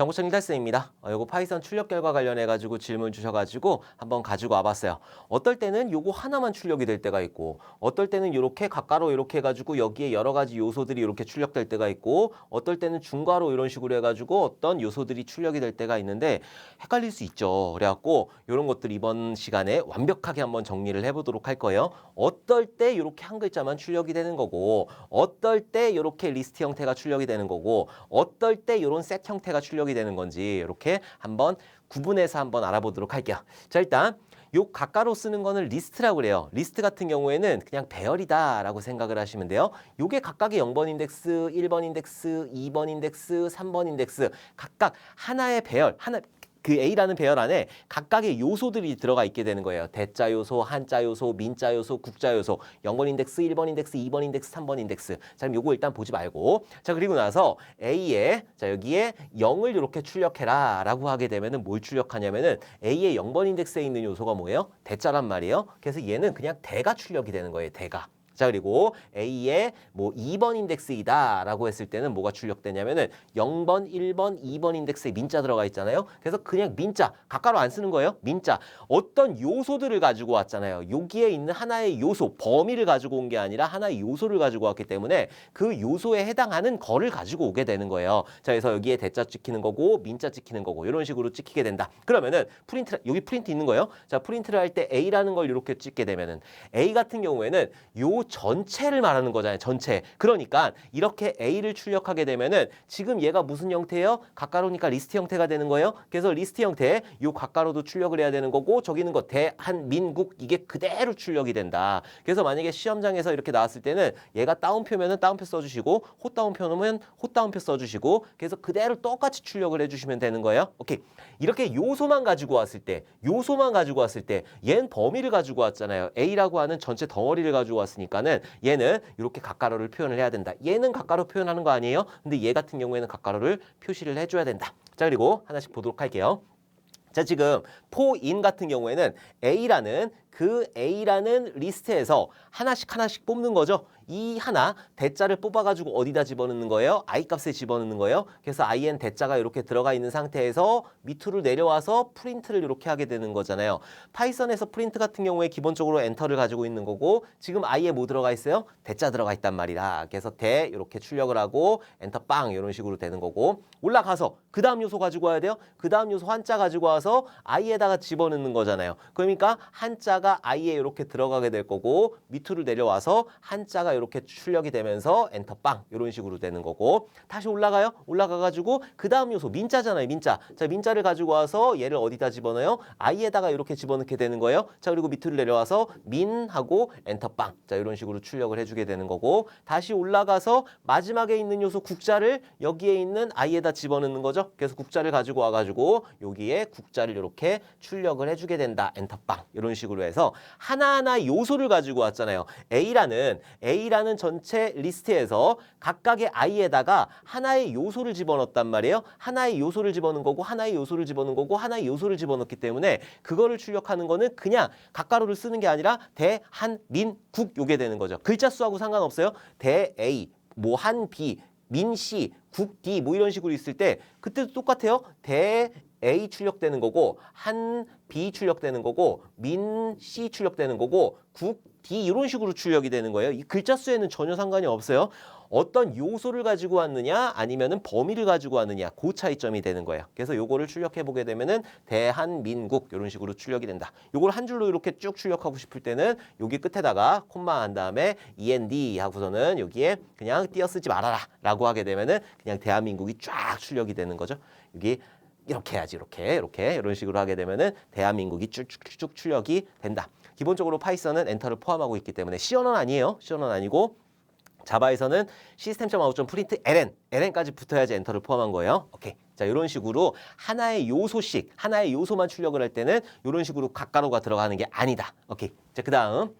정보청 일달쌤입니다. 어, 요거 파이썬 출력 결과 관련해 가지고 질문 주셔 가지고 한번 가지고 와 봤어요. 어떨 때는 요거 하나만 출력이 될 때가 있고, 어떨 때는 이렇게 가까로 이렇게 해 가지고 여기에 여러 가지 요소들이 이렇게 출력될 때가 있고, 어떨 때는 중괄호 이런 식으로 해 가지고 어떤 요소들이 출력이 될 때가 있는데 헷갈릴 수 있죠. 그래 갖고 이런 것들 이번 시간에 완벽하게 한번 정리를 해 보도록 할 거예요. 어떨 때 이렇게 한 글자만 출력이 되는 거고, 어떨 때 이렇게 리스트 형태가 출력이 되는 거고, 어떨 때 이런 셋 형태가 출력이 되는 건지 이렇게 한번 구분해서 한번 알아보도록 할게요. 자 일단 요 가까로 쓰는 거는 리스트라고 그래요. 리스트 같은 경우에는 그냥 배열이다라고 생각을 하시면 돼요. 요게 각각의 0번 인덱스, 1번 인덱스, 2번 인덱스, 3번 인덱스 각각 하나의 배열, 하나 그 A라는 배열 안에 각각의 요소들이 들어가 있게 되는 거예요. 대자 요소, 한자 요소, 민자 요소, 국자 요소, 0번 인덱스, 1번 인덱스, 2번 인덱스, 3번 인덱스. 자, 그럼 요거 일단 보지 말고. 자, 그리고 나서 A에 자, 여기에 0을 이렇게 출력해라 라고 하게 되면은 뭘 출력하냐면은 A의 0번 인덱스에 있는 요소가 뭐예요? 대자란 말이에요. 그래서 얘는 그냥 대가 출력이 되는 거예요. 대가. 자 그리고 A의 뭐 2번 인덱스이다라고 했을 때는 뭐가 출력되냐면은 0번, 1번, 2번 인덱스에 민자 들어가 있잖아요. 그래서 그냥 민자 가까로 안 쓰는 거예요. 민자 어떤 요소들을 가지고 왔잖아요. 여기에 있는 하나의 요소 범위를 가지고 온 게 아니라 하나의 요소를 가지고 왔기 때문에 그 요소에 해당하는 거를 가지고 오게 되는 거예요. 자 그래서 여기에 대자 찍히는 거고 민자 찍히는 거고 이런 식으로 찍히게 된다. 그러면은 프린트 여기 프린트 있는 거예요. 자 프린트를 할 때 A라는 걸 이렇게 찍게 되면은 A 같은 경우에는 요 전체를 말하는 거잖아요. 전체. 그러니까 이렇게 A를 출력하게 되면은 지금 얘가 무슨 형태예요? 가까로니까 리스트 형태가 되는 거예요. 그래서 리스트 형태 요 가까로도 출력을 해야 되는 거고 저기 있는 거 대한민국 이게 그대로 출력이 된다. 그래서 만약에 시험장에서 이렇게 나왔을 때는 얘가 다운표면은 다운표 써주시고 호다운표는 호다운표 써주시고 그래서 그대로 똑같이 출력을 해주시면 되는 거예요. 오케이. 이렇게 요소만 가지고 왔을 때 요소만 가지고 왔을 때 얘는 범위를 가지고 왔잖아요. A라고 하는 전체 덩어리를 가지고 왔으니까 는 얘는 이렇게 가까로를 표현을 해야 된다. 얘는 가까로 표현하는 거 아니에요? 근데 얘 같은 경우에는 가까로를 표시를 해줘야 된다. 자 그리고 하나씩 보도록 할게요. 자 지금 포인 같은 경우에는 A라는 그 A라는 리스트에서 하나씩 하나씩 뽑는 거죠. 이 하나 대자를 뽑아가지고 어디다 집어넣는 거예요? i 값에 집어넣는 거예요. 그래서 in 대자가 이렇게 들어가 있는 상태에서 밑으로 내려와서 프린트를 이렇게 하게 되는 거잖아요. 파이썬에서 프린트 같은 경우에 기본적으로 엔터를 가지고 있는 거고 지금 i에 뭐 들어가 있어요? 대자 들어가 있단 말이라. 그래서 대 이렇게 출력을 하고 엔터 빵 이런 식으로 되는 거고 올라가서 그 다음 요소 가지고 와야 돼요. 그 다음 요소 한자 가지고 와서 i에다가 집어넣는 거잖아요. 그러니까 한자 가 i에 이렇게 들어가게 될 거고 밑으로 내려와서 한자가 이렇게 출력이 되면서 엔터 빵 이런 식으로 되는 거고 다시 올라가요. 올라가 가지고 그 다음 요소 민자잖아요. 민자. 자 민자를 가지고 와서 얘를 어디다 집어넣어요? i에다가 이렇게 집어넣게 되는 거예요. 자 그리고 밑으로 내려와서 민하고 엔터 빵. 자 이런 식으로 출력을 해주게 되는 거고 다시 올라가서 마지막에 있는 요소 국자를 여기에 있는 i에다 집어넣는 거죠. 그래서 국자를 가지고 와가지고 여기에 국자를 이렇게 출력을 해주게 된다. 엔터 빵 이런 식으로 해서 하나하나 요소를 가지고 왔잖아요. A라는 A라는 전체 리스트에서 각각의 i에다가 하나의 요소를 집어넣었단 말이에요. 하나의 요소를 집어넣은 거고 하나의 요소를 집어넣은 거고 하나의 요소를 집어넣기 때문에 그거를 출력하는 거는 그냥 가까로를 쓰는 게 아니라 대 한 민 국 요게 되는 거죠. 글자 수하고 상관없어요. 대-A, 뭐 한-B, 민-C, 국-D 뭐 이런 식으로 있을 때 그때도 똑같아요. 대 A 출력되는 거고 한 B 출력되는 거고 민 C 출력되는 거고 국 D 이런 식으로 출력이 되는 거예요. 이 글자 수에는 전혀 상관이 없어요. 어떤 요소를 가지고 왔느냐 아니면은 범위를 가지고 왔느냐 그 차이점이 되는 거예요. 그래서 요거를 출력해 보게 되면은 대한민국 이런 식으로 출력이 된다. 요걸 한 줄로 이렇게 쭉 출력하고 싶을 때는 여기 끝에다가 콤마 한 다음에 END 하고서는 여기에 그냥 띄어 쓰지 말아라라고 하게 되면은 그냥 대한민국이 쫙 출력이 되는 거죠. 여기 이렇게 해야지 이렇게 이렇게 이런 식으로 하게 되면은 대한민국이 쭉쭉쭉 출력이 된다. 기본적으로 파이썬은 엔터를 포함하고 있기 때문에 C어는 아니에요. C어는 아니고 자바에서는 시스템.out.print ln, ln까지 붙어야지 엔터를 포함한 거예요. 오케이. 자, 이런 식으로 하나의 요소씩, 하나의 요소만 출력을 할 때는 이런 식으로 가까로가 들어가는 게 아니다. 오케이. 자, 그 다음.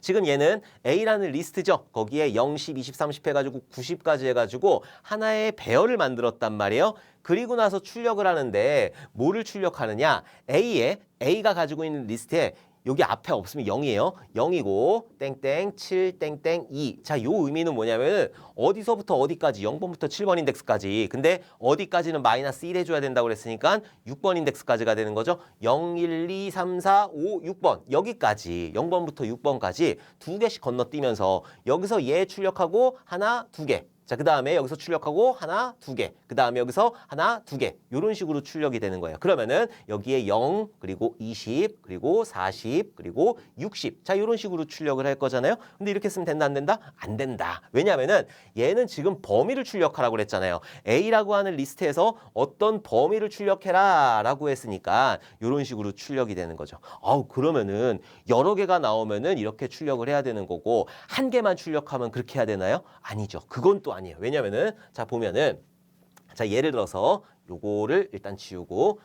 지금 얘는 A라는 리스트죠. 거기에 0, 10, 20, 30 해가지고 90까지 해가지고 하나의 배열을 만들었단 말이에요. 그리고 나서 출력을 하는데 뭐를 출력하느냐? A에 A가 가지고 있는 리스트에 여기 앞에 없으면 0이에요. 0이고 땡땡 7 땡땡 2. 자, 요 의미는 뭐냐면은 어디서부터 어디까지 0번부터 7번 인덱스까지. 근데 어디까지는 마이너스 1 해줘야 된다고 그랬으니까 6번 인덱스까지가 되는 거죠. 0, 1, 2, 3, 4, 5, 6번 여기까지 0번부터 6번까지 두 개씩 건너뛰면서 여기서 얘 출력하고 하나, 두 개. 자, 그 다음에 여기서 출력하고 하나, 두 개. 그 다음에 여기서 하나, 두 개. 이런 식으로 출력이 되는 거예요. 그러면은 여기에 0, 그리고 20, 그리고 40, 그리고 60. 자, 이런 식으로 출력을 할 거잖아요. 근데 이렇게 쓰면 된다, 안 된다? 안 된다. 왜냐면은 얘는 지금 범위를 출력하라고 그랬잖아요. A라고 하는 리스트에서 어떤 범위를 출력해라 라고 했으니까 이런 식으로 출력이 되는 거죠. 아우, 그러면은 여러 개가 나오면은 이렇게 출력을 해야 되는 거고 한 개만 출력하면 그렇게 해야 되나요? 아니죠. 그건 또 아니에요. 왜냐면은 자 보면은 자 예를 들어서 요거를 일단 지우고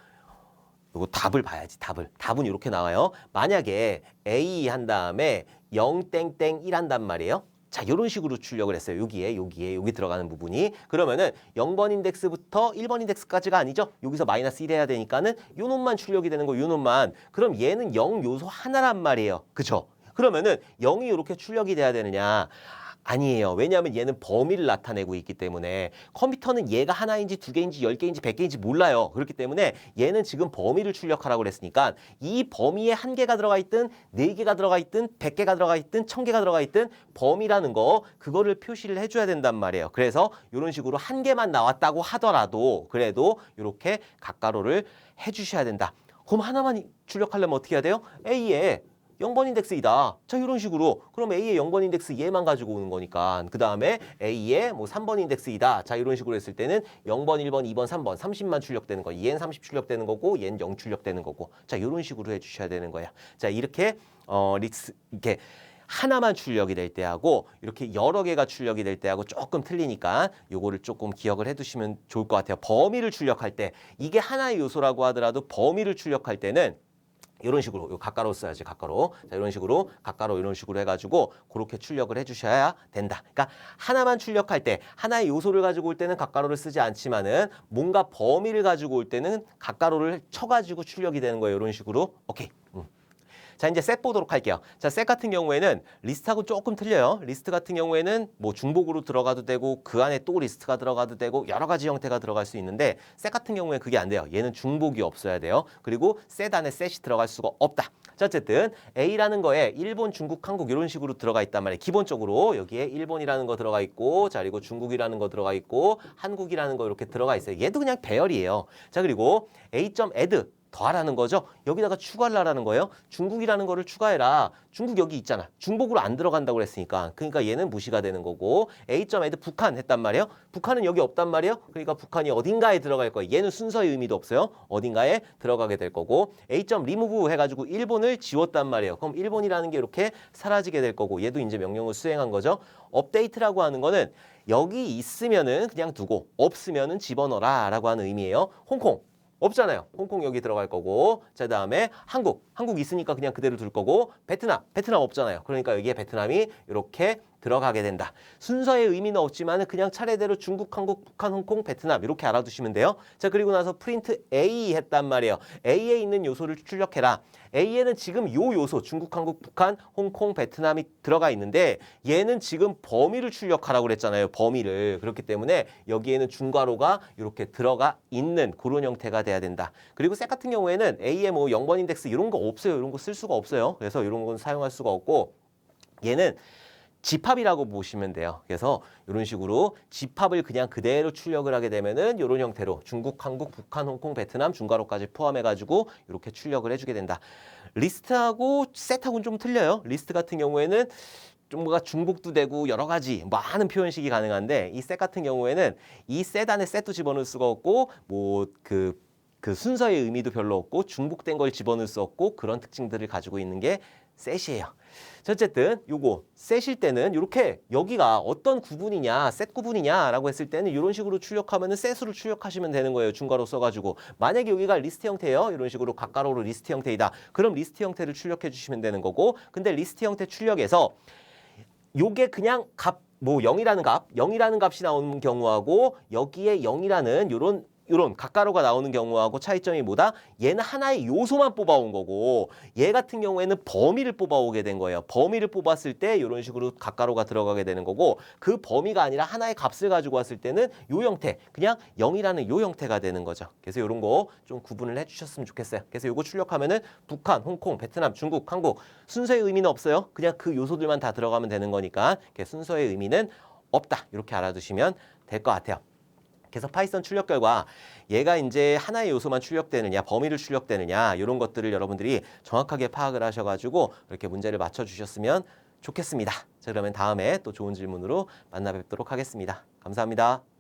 요거 답을 봐야지 답을 답은 이렇게 나와요. 만약에 A 한 다음에 0땡땡 1 한단 말이에요. 자, 이런 식으로 출력을 했어요. 여기에, 여기에, 여기 들어가는 부분이. 그러면은 0번 인덱스부터 1번 인덱스까지가 아니죠. 여기서 마이너스 1 해야 되니까는 요 놈만 출력이 되는 거, 요 놈만. 그럼 얘는 0 요소 하나란 말이에요. 그쵸? 그러면은 0이 이렇게 출력이 돼야 되느냐? 아니에요. 왜냐하면 얘는 범위를 나타내고 있기 때문에 컴퓨터는 얘가 하나인지 두 개인지 열 개인지 백 개인지 몰라요. 그렇기 때문에 얘는 지금 범위를 출력하라고 그랬으니까 이 범위에 한 개가 들어가 있든 네 개가 들어가 있든 백 개가 들어가 있든 천 개가 들어가 있든 범위라는 거 그거를 표시를 해줘야 된단 말이에요. 그래서 이런 식으로 한 개만 나왔다고 하더라도 그래도 이렇게 각가로를 해주셔야 된다. 그럼 하나만 출력하려면 어떻게 해야 돼요? A에 0번 인덱스이다. 자, 이런 식으로. 그럼 A의 0번 인덱스 얘만 가지고 오는 거니까. 그 다음에 A의 뭐 3번 인덱스이다. 자, 이런 식으로 했을 때는 0번, 1번, 2번, 3번, 30만 출력되는 거. 얘는 30 출력되는 거고, 얘는 0 출력되는 거고. 자, 이런 식으로 해주셔야 되는 거야. 자, 이렇게, 어, 릭스, 이렇게. 하나만 출력이 될 때하고 이렇게 여러 개가 출력이 될 때하고 조금 틀리니까 요거를 조금 기억을 해두시면 좋을 것 같아요. 범위를 출력할 때 이게 하나의 요소라고 하더라도 범위를 출력할 때는 이런 식으로 요 가까로 써야지 가까로. 자 이런 식으로 가까로 이런 식으로 해가지고 그렇게 출력을 해주셔야 된다. 그러니까 하나만 출력할 때 하나의 요소를 가지고 올 때는 가까로를 쓰지 않지만은 뭔가 범위를 가지고 올 때는 가까로를 쳐가지고 출력이 되는 거예요. 이런 식으로. 오케이. 음. 자 이제 셋 보도록 할게요. 자 셋 같은 경우에는 리스트하고 조금 틀려요. 리스트 같은 경우에는 뭐 중복으로 들어가도 되고 그 안에 또 리스트가 들어가도 되고 여러 가지 형태가 들어갈 수 있는데 셋 같은 경우에 그게 안 돼요. 얘는 중복이 없어야 돼요. 그리고 셋 안에 셋이 들어갈 수가 없다. 자 어쨌든 A라는 거에 일본, 중국, 한국 이런 식으로 들어가 있단 말이에요. 기본적으로 여기에 일본이라는 거 들어가 있고 자 그리고 중국이라는 거 들어가 있고 한국이라는 거 이렇게 들어가 있어요. 얘도 그냥 배열이에요. 자 그리고 A.add 더하라는 거죠. 여기다가 추가를 하라는 거예요. 중국이라는 거를 추가해라. 중국 여기 있잖아. 중복으로 안 들어간다고 그랬으니까. 그러니까 얘는 무시가 되는 거고 A.add 북한 했단 말이에요. 북한은 여기 없단 말이에요. 그러니까 북한이 어딘가에 들어갈 거예요. 얘는 순서의 의미도 없어요. 어딘가에 들어가게 될 거고 A.remove 해가지고 일본을 지웠단 말이에요. 그럼 일본이라는 게 이렇게 사라지게 될 거고 얘도 이제 명령을 수행한 거죠. 업데이트라고 하는 거는 여기 있으면은 그냥 두고 없으면은 집어넣어라 라고 하는 의미예요. 홍콩 없잖아요. 홍콩 여기 들어갈 거고 자 다음에 한국 한국 있으니까 그냥 그대로 둘 거고 베트남 베트남 없잖아요. 그러니까 여기에 베트남이 이렇게 들어가게 된다. 순서의 의미는 없지만 그냥 차례대로 중국, 한국, 북한, 홍콩, 베트남 이렇게 알아두시면 돼요. 자 그리고 나서 프린트 A 했단 말이에요. A에 있는 요소를 출력해라. A에는 지금 요 요소 중국, 한국, 북한, 홍콩, 베트남이 들어가 있는데 얘는 지금 범위를 출력하라고 그랬잖아요. 범위를. 그렇기 때문에 여기에는 중괄호가 이렇게 들어가 있는 그런 형태가 돼야 된다. 그리고 셋 같은 경우에는 A에 뭐 0번 인덱스 이런 거 없어요. 이런 거 쓸 수가 없어요. 그래서 이런 건 사용할 수가 없고 얘는 집합이라고 보시면 돼요. 그래서 이런 식으로 집합을 그냥 그대로 출력을 하게 되면은 이런 형태로 중국, 한국, 북한, 홍콩, 베트남 중괄호까지 포함해가지고 이렇게 출력을 해주게 된다. 리스트하고 셋하고는 좀 틀려요. 리스트 같은 경우에는 좀 뭔가 중복도 되고 여러 가지 많은 표현식이 가능한데 이 셋 같은 경우에는 이 셋 안에 셋도 집어넣을 수가 없고 뭐그 그 순서의 의미도 별로 없고 중복된 걸 집어넣을 수 없고 그런 특징들을 가지고 있는 게 셋이에요. 자, 어쨌든 요거 셋일 때는 이렇게 여기가 어떤 구분이냐 셋 구분이냐라고 했을 때는 이런 식으로 출력하면은 셋으로 출력하시면 되는 거예요 중괄호 써가지고. 만약에 여기가 리스트 형태예요. 이런 식으로 각가로로 리스트 형태이다. 그럼 리스트 형태를 출력해 주시면 되는 거고. 근데 리스트 형태 출력에서 요게 그냥 값 뭐 0이라는 값, 0이라는 값이 나오는 경우하고 여기에 0이라는 요런 이런 가까로가 나오는 경우하고 차이점이 뭐다? 얘는 하나의 요소만 뽑아온 거고 얘 같은 경우에는 범위를 뽑아오게 된 거예요. 범위를 뽑았을 때 이런 식으로 가까로가 들어가게 되는 거고 그 범위가 아니라 하나의 값을 가지고 왔을 때는 요 형태 그냥 0이라는 요 형태가 되는 거죠. 그래서 이런 거 좀 구분을 해주셨으면 좋겠어요. 그래서 요거 출력하면은 북한, 홍콩, 베트남, 중국, 한국 순서의 의미는 없어요. 그냥 그 요소들만 다 들어가면 되는 거니까 순서의 의미는 없다. 이렇게 알아두시면 될 것 같아요. 그래서 파이썬 출력 결과 얘가 이제 하나의 요소만 출력되느냐 범위를 출력되느냐 이런 것들을 여러분들이 정확하게 파악을 하셔가지고 이렇게 문제를 맞춰주셨으면 좋겠습니다. 자 그러면 다음에 또 좋은 질문으로 만나 뵙도록 하겠습니다. 감사합니다.